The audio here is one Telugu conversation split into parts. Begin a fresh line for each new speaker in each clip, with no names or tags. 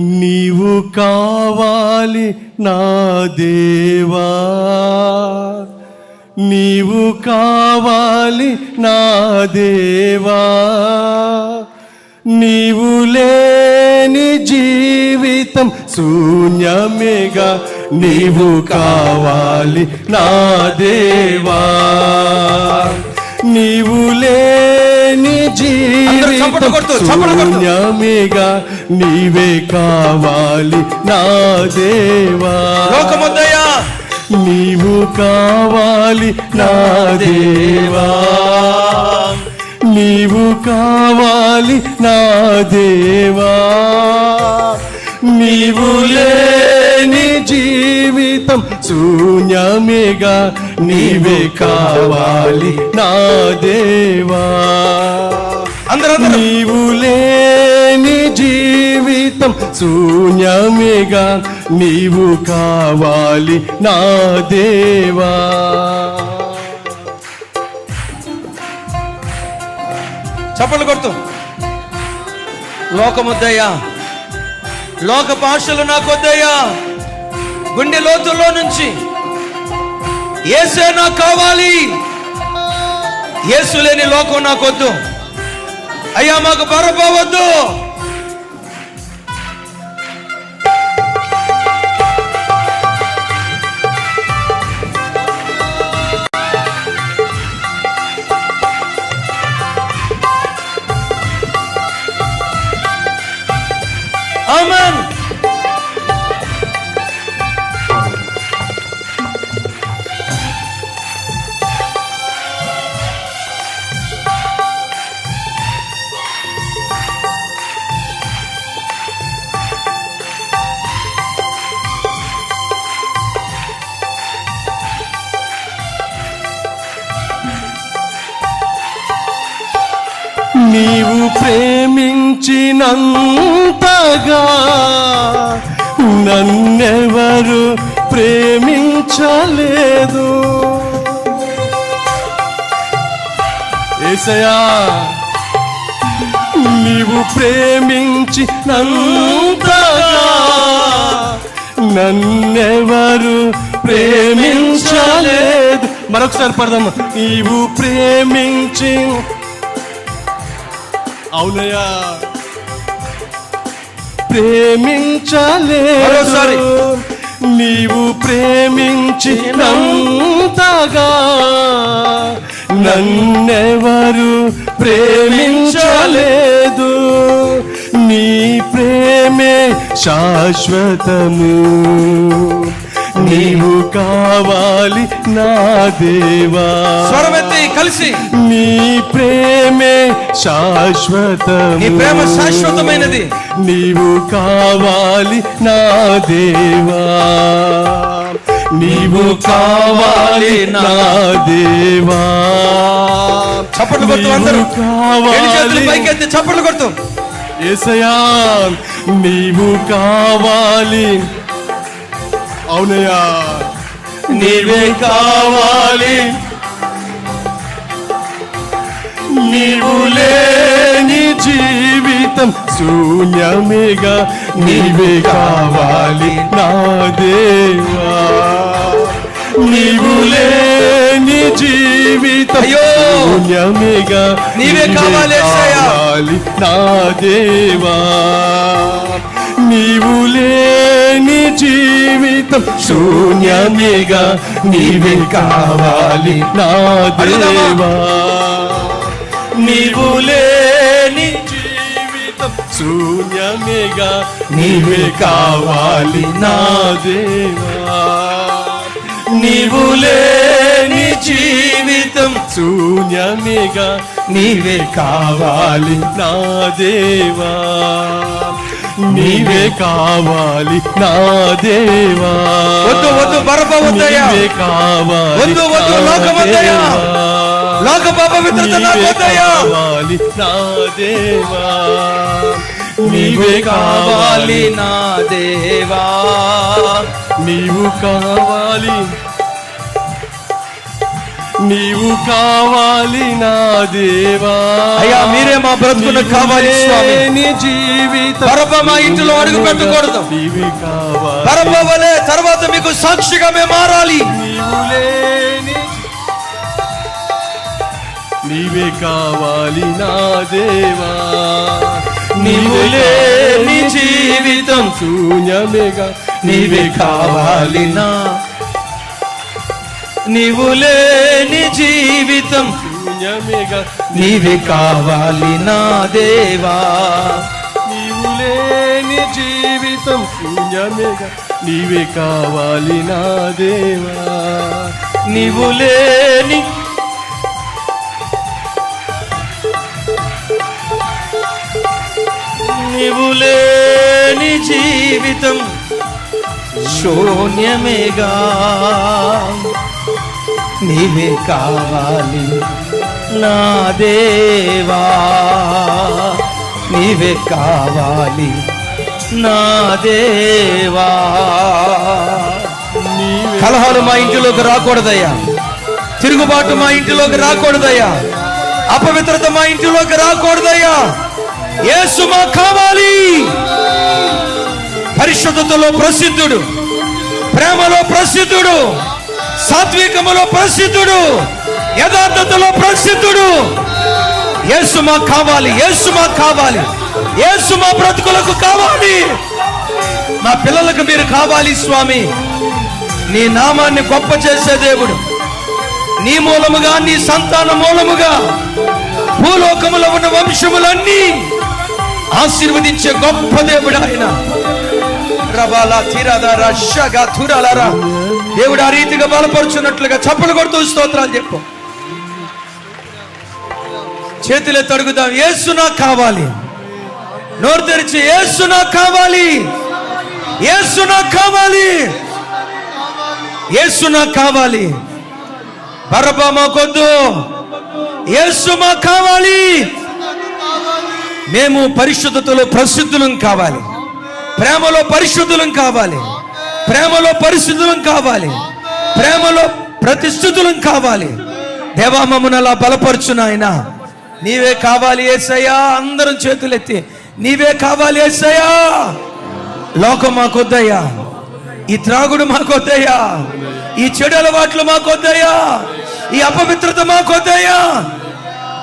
నీవు కావాలి నా దేవా. నీవు కావాలి నా దేవా. నీవు లేని జీవితం శూన్యమేగా. నీవు కావాలి నా దేవా. నీవు లే
అందరూ చప్పట్లు
జీవితం
కొడుతూ, చప్పట్లు కొడుతూ.
శూన్యమేగా నీవే కావాలి నా దేవా. నీవు కావాలి నా దేవా. నీవు కావాలి నా దేవా. నీవు లేని జీవితం శూన్యమేగా నీవే కావాలి నా దేవా.
అందరూ
నీవు లేని జీవితం శూన్యమేగా. నీవు కావాలి నా దేవా.
చప్పట్లు కొడుతూ. లోకముద్దయ్యా లోక భాషలు నాకు వద్దయ్యా గుండె లోతుల్లో నుంచి ఏసే నాకు కావాలి. యేసు లేని లోకం నాకు వద్దు. అయ్యా మాకు బరపోవద్దు
నీవు ప్రేమించినంతగా నన్నెవరు ప్రేమించలేదు. ఏసయా నీవు ప్రేమించి నంతగా నన్నెవరు ప్రేమించలేదు. మరొకసారి పడదాము. నీవు ప్రేమించి అవునయ్యా. ప్రేమించలేదు.
మరోసారి.
నీవు ప్రేమించినంతగా నన్నెవరు ప్రేమించలేదు. నీ ప్రేమే శాశ్వతము. నీవు కావాలి నా దేవా.
స్వరమెత్తి కలిసి.
నీ ప్రేమే శాశ్వతం
నీ ప్రేమ శాశ్వతమైనది.
నీవు కావాలి నా దేవా. నీవు కావాలి నా దేవా.
చప్పట్లు కొడుతూ అందరూ.
కావాలి.
పైకెత్తి చప్పట్లు కొడుతూ
ఏసయా నీవు కావాలి అవునయ్యా. నీవే కావాలి. నీవు లేని జీవితం శూన్యమేగా. నీవే కావాలి నా దేవా. నీవు లేని జీవితం! శూన్యమేగా.
నీవే కావాలి
నా దేవా. నీవు లేని జీవితం శూన్యమేగా నీవే కావాలి నా దేవా. నీవు లేని జీవితం శూన్యమేగా నీవే కావాలి నా దేవా. నీవు లేని జీవితం శూన్యమేగా నీవే కావాలి నా దేవా. నీవే కావాలి నా దేవా.
వద్దు వద్దు బరప వద్దయ్యా.
నీవే కావాలి
వద్దు, వద్దు,
నా
లోకమొద్దయ్యా.
దేవా.
లోక పవిత్రత నాకు
నీవే
వద్దయ్యా.
కావాలి నా దేవా.
నీవే కావాలి నా దేవా.
నీవు కావాలి నీవు కావాలి నా దేవా.
అయ్యా, మీరే మా బ్రతుకులకు కావాలి, స్వామి.
జీవితం
బరబ్బ మా ఇంటిలో అడుగు పెట్టకూడదు.
నీవి కావాలి.
పరమవలే తర్వాత మీకు సాక్షిగా మేము మారాలి.
నీవు లేని నీవే కావాలి నా దేవా.
నీవు లేని జీవితం
శూన్యమేగా.
నీవే కావాలి నా నీవు లేని జీవితం
శూన్యమేగా.
నీవే కావాలి నా దేవా.
నీవు లేని జీవితం శూన్యమేగా. నీవే కావాలి నా దేవా.
నీవు లేని నీవు లేని జీవితం శూన్యమేగా. నీవే కావాలి నా దేవా. నీవే కావాలి నా దేవా. కలహాలు మా ఇంటిలోకి రాకూడదయ్యా. తిరుగుబాటు మా ఇంటిలోకి రాకూడదయ్యా. అపవిత్రత మా ఇంటిలోకి రాకూడదయ్యా. యేసు మా కావాలి. పరిశుద్ధతలో ప్రసిద్ధుడు ప్రేమలో ప్రసిద్ధుడు. సాత్వికములో ప్రసిద్ధుడు యథార్థతలో ప్రసిద్ధుడు. యేసు మాకు కావాలి యేసు మాకు కావాలి యేసు మా బ్రతుకులకు కావాలి. మా పిల్లలకు మీరు కావాలి స్వామి. నీ నామాన్ని గొప్ప చేసే దేవుడు. నీ మూలముగా నీ సంతాన మూలముగా భూలోకములో ఉన్న వంశములన్నీ ఆశీర్వదించే గొప్ప దేవుడు ఆయన. రబాలా తీరాదారా షగా తురాలారా. దేవుడు ఆ రీతిగా బలపరుచున్నట్లుగా చప్పలు కొడుతూ స్తోత్రాలు చెప్పు. చేతులే తడుగుదాం. ఏసు నాకు కావాలి. నోరు తెరిచి ఏసు నాకు కావాలి. ఏసు నాకు కావాలి. ఏసు నాకు కావాలి. బరబా మాకొద్దు. ఏసు మాకు కావాలి. మేము పరిశుద్ధతలో ప్రసిద్ధులం కావాలి. ప్రేమలో పరిశుద్ధులం కావాలి. ప్రేమలో పరిశుద్ధులం కావాలి. ప్రేమలో ప్రతిష్ఠితులం కావాలి. దేవా మమ్మల్ని అలా బలపరచు నాయన. నీవే కావాలి ఏసయ్యా. అందరం చేతులెత్తి నీవే కావాలి ఏసయ్యా. లోకం మాకొద్దయ్యా. ఈ త్రాగుడు మాకొద్దయ్యా. ఈ చెడు అలవాట్లు మాకొద్దయ్యా. ఈ అపవిత్రత మాకొద్దయ్యా.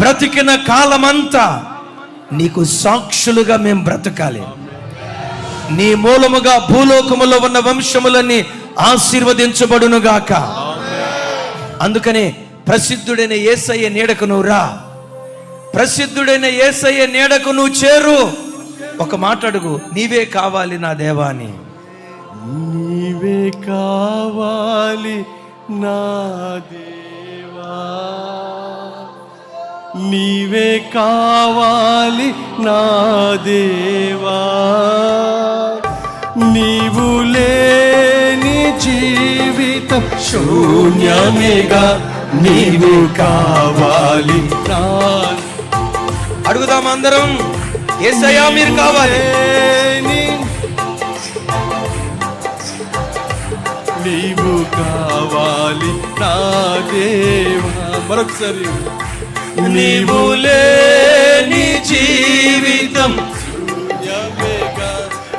బ్రతికిన కాలమంతా నీకు సాక్షులుగా మేము బ్రతకాలి. నీ మూలముగా భూలోకములో ఉన్న వంశములన్నీ ఆశీర్వదించబడునుగాక. అందుకనే ప్రసిద్ధుడైన ఏసయ్య నీడకు నువ్వు రా. ప్రసిద్ధుడైన ఏసయ్య నీడకు నువ్వు చేరు. ఒక మాట అడుగు నీవే కావాలి నా దేవాని.
నీవే కావాలి నా దేవా. నీవే కావాలి నా దేవా. నీవు లేని జీవితం శూన్యమేగా నీవు కావాలి
అడుగుదాం అందరం ఏసయ్యా మీరు కావాలి.
నీవు కావాలి నా దేవా. మరొకసారి.
నీవు లేని జీవితం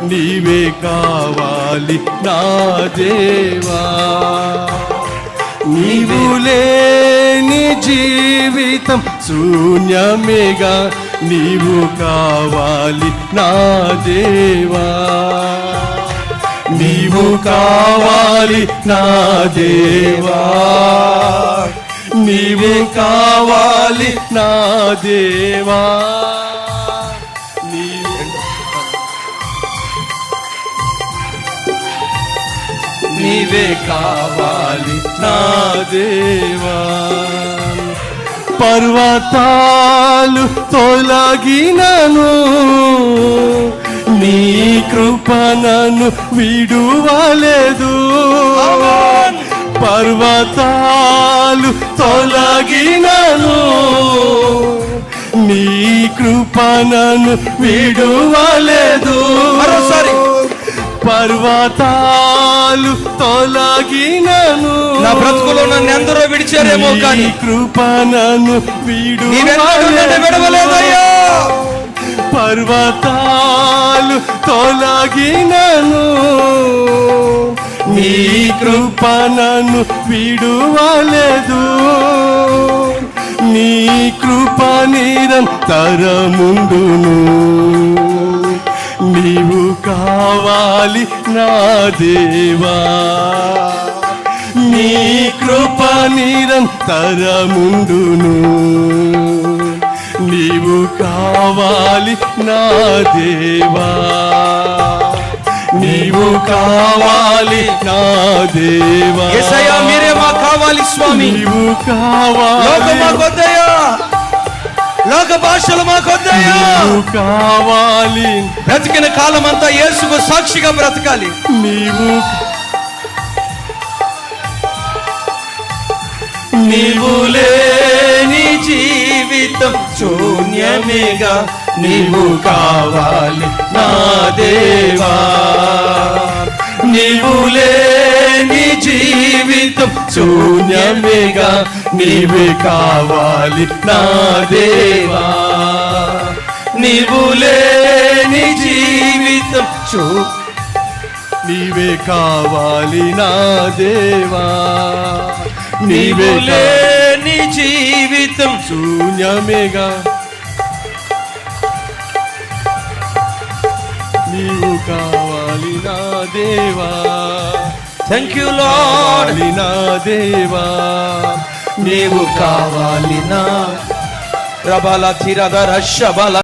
నీవే కావాలి నా దేవా. నీవు లేని జీవితం శూన్యమేగా. నీవు కావాలి నా దేవా. నీవు కావాలి నా దేవా. నీవే కావాలి నా దేవా. నీవే కావాలి నా దేవా. పర్వతాలు తొలగినను నీ కృపణను విడువలేదు. పర్వతాలు తొలగినను నీ కృపణను విడువలేదు.
మరోసారి.
పర్వతాలు తొలగినను.
నా బ్రతుకులో నన్ను ఎందరో విడిచారేమో కానీ
నీ కృప నన్ను వీడు
విడవలేదయ్యా.
పర్వతాలు తొలగినను. నీ కృప నన్ను విడువలేదు. నీ కృప నిరంతరముండును. నీవు కావాలి నా దేవా. నీ కృప నిరంతరముండును. నీవు కావాలి నా దేవా. నీవు కావాలి నా దేవా.
మీరే మా కావాలి స్వామి.
నీవు కావాలి
లోక భాషలు మాకొద్దయ్యా
కావాలి.
బ్రతికిన కాలం అంతా యేసుకు సాక్షిగా బ్రతకాలి.
నీవు నీవు లేని జీవితం శూన్యమేగా. నీవు కావాలి నా దేవా. నీవు లేని జీవితం శూన్యమేగా. నీవే కావాలి నా దేవా. నీవు లేని జీవితం శూ నీవే కావాలి నా దేవా. నీవే
లేని జీవితం
శూన్యమేగా. నీవు కావాలి నా దేవా.
థ్యాంక్ యూ లార్డ్
కావాలి నా దేవా
నీవు కావాలి నా రబాల తిరద రషబల